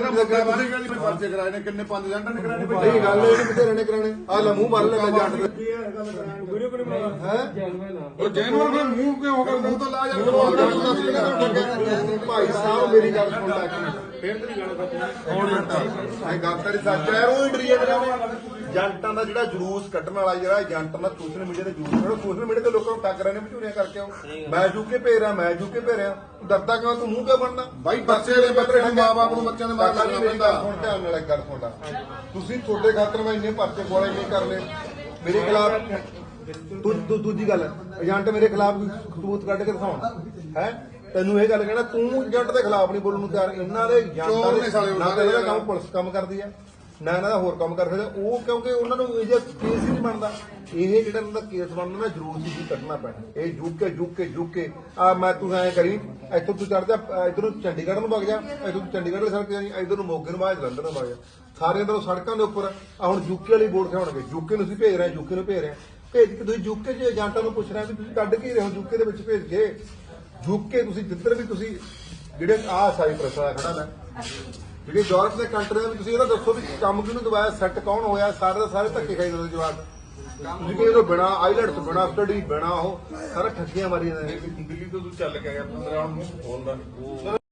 ਪਰਚੇ ਕਰਾਏ ਨੇ? ਕਿੰਨੇ ਪੰਜ ਜੰਟਾਂ ਨੇ ਕਰਾਏ ਨੇ? ਬਈ ਨਹੀਂ ਗੱਲ ਇਹ ਬਥੇਰੇ ਨੇ ਕਰਾਣੇ ਆ ਲੈ ਮੂੰਹ ਮਾਰ ਲੈ ਜੱਟ ਦੇ। ਹੈ ਉਹ ਜੈਨੂਅਲ ਫਿਰ ਮੂੰਹ ਕਿਉਂ ਹੋ ਗਿਆ? ਮੂੰਹ ਤੋਂ ਲਾ ਯਾਰ ਭਾਈ ਸਾਹਿਬ ਮੇਰੀ ਗੱਲ ਸੁਣ ਲੈ ਇੱਕ ਮਿੰਟ। ਫੇਰ ਤੇਰੀ ਗੱਲ ਕਰਨੀ ਹੁਣ ਇਹ ਗੱਲ ਤੇਰੀ ਸੱਚ ਹੈ ਉਹ ਹੀ ਡਰੀ ਜਾਂਦੇ ਨੇ ਜੰਟਾਂ ਦਾ ਜਿਹੜਾ ਜਲੂਸ ਕੱਢਣ ਵਾਲਾ ਜਿਹੜਾ ਏਜੰਟ ਦਾ ਸੋਸ਼ਲ ਮੀਡੀਆ ਤੇ ਜਲੂਸ ਕੱਢੋ। ਸੋਸ਼ਲ ਮੀਡੀਆ ਤੇ ਲੋਕਾਂ ਨੂੰ ਟੱਕ ਰਹੇ ਨੇ ਭਜੂਰੀਆਂ ਕਰਕੇ ਆਓ ਮੈਂ ਜੂਕੇ ਭੇਜ ਰਿਹਾ ਮੈਂ ਜੂਕੇ ਭੇਜ ਰਿਹਾ। ਡਰਦਾ ਕਿਉਂ? ਤੂੰ ਮੂੰਹ ਕਿਉਂ ਬਣਨਾ? ਬਾਈ ਬੱਚੇ ਦੇ ਬੱਚੇ ਨੂੰ ਮਾਂ-ਬਾਪ ਨੂੰ ਬੱਚਿਆਂ ਦੇ ਮੇਰੀ ਗੱਲ ਪੈਂਦਾ ਸੁਣ ਧਿਆਨ ਨਾਲ ਇੱਕ ਗੱਲ ਸੁਣਦਾ ਤੁਸੀਂ ਤੁਹਾਡੇ ਖਾਤਰ ਮੈਂ ਇੰਨੇ ਪਰਚੇ ਕੋਲੇ ਨਹੀਂ ਕਰ ਲਏ ਮੇਰੇ ਖਿਲਾਫ ਦੂਜੀ ਗੱਲ ਏਜੰਟ ਮੇਰੇ ਖਿਲਾਫ ਸਬੂਤ ਕੱਢ ਕੇ ਦਿਖਾਉਣ। ਹੈ? ਤੈਨੂੰ ਇਹ ਗੱਲ ਕਹਿਣਾ ਤੂੰ ਏਜੰਟ ਦੇ ਖਿਲਾਫ ਨਹੀਂ ਬੋਲਣ ਨੂੰ ਤਿਆਰ। ਇਹਨਾਂ ਦੇ ਏਜੰਟਾਂ ਦੇ ਸਾਲੇ ਉਹ ਨਾ ਤਾਂ ਸਾਰੇ ਇਹਦਾ ਕੰਮ ਪੁਲਿਸ ਕੰਮ ਕਰਦੀ ਆ ਨਾ ਇਹਨਾਂ ਦਾ ਹੋਰ ਕੰਮ ਕਰ ਸਕਦੇ, ਉਹ ਕਿਉਂਕਿ ਉਹਨਾਂ ਨੂੰ ਇਹ ਜਿਹਾ ਕੇਸ ਹੀ ਨਹੀਂ ਬਣਦਾ। ਇਹ ਜਿਹੜਾ ਇਹਨਾਂ ਦਾ ਕੇਸ ਬਣਨਾ ਨਾ ਜ਼ਰੂਰ ਸੀ ਜੀ ਕੱਢਣਾ ਪੈਣਾ। ਇਹ ਜੁਕ ਕੇ ਜੁਕ ਕੇ ਜੁਕ ਕੇ ਆ ਮੈਂ ਤੂੰ ਐ ਕਰੀ, ਇੱਥੋਂ ਤੂੰ ਚੜ ਜਾ, ਇਧਰੋਂ ਚੰਡੀਗੜ੍ਹ ਨੂੰ ਵਗ ਜਾ ਇੱਥੋਂ ਤੂੰ ਚੰਡੀਗੜ੍ਹ ਵਾਲੀ ਸੜਕ ਜਾਈ, ਇਧਰ ਨੂੰ ਮੋਗੇ ਨੂੰ ਬਾਅਦ ਜਲੰਧਰ ਨੂੰ ਵਗ ਜਾ। ਸਾਰੇ ਅੰਦਰੋਂ ਸੜਕਾਂ ਦੇ ਉੱਪਰ। ਆ ਹੁਣ ਯੂਕੇ ਵਾਲੀ ਬੋਰਡ ਖਿਆਉਣਗੇ ਯੂਕੇ ਨੂੰ ਅਸੀਂ ਭੇਜ ਰਹੇ ਹਾਂ, ਯੂਕੇ ਨੂੰ ਭੇਜ ਰਹੇ ਹਾਂ। ਭੇਜ ਕੇ ਤੁਸੀਂ ਯੂਕੇ 'ਚ ਏਜੰਟਾਂ ਨੂੰ ਪੁੱਛ ਰਹੇ ਵੀ ਤੁਸੀਂ ਕੱਢ ਕੀ ਰਹੇ ਹੋ, ਯੂਕੇ ਦੇ ਵਿੱਚ ਭੇਜ ਕੇ। ਯੂਕੇ ਤੁਸੀਂ ਜਿੱਧਰ ਵੀ ਤੁਸੀਂ, ਜਿਹੜੇ ਆ ਸਾਈਪ੍ਰਸ ਆ ਖੜਾ ਮੈਂ ਜਿਹੜੇ ਯੂਰਪ ਦੇ ਕੰਟਰੀਆਂ ਵਿੱਚ ਤੁਸੀਂ ਇਹਦਾ ਦੱਸੋ ਵੀ ਕੰਮ ਕਿਹਨੂੰ ਦਵਾਇਆ ਸੈੱਟ ਕੌਣ ਹੋਇਆ, ਸਾਰੇ ਦਾ ਸਾਰੇ ਧੱਕੇ ਖਾਈ ਜਾਂਦੇ ਜਵਾਬ ਤੁਸੀਂ ਕਿ ਇਹਨੂੰ ਬਿਨਾ ਆਈਲੈਟਸ ਬਿਨਾ ਸਟੱਡੀ ਬਿਨਾ ਉਹ, ਸਾਰਾ ਠੱਗੀਆਂ ਮਾਰੀਆਂ ਨੇ। ਦਿੱਲੀ ਤੋਂ ਤੂੰ ਚੱਲ ਕੇ ਆਇਆ ਤੂੰ ਮੇਰਾ ਹੁਣ ਮੂੰਹ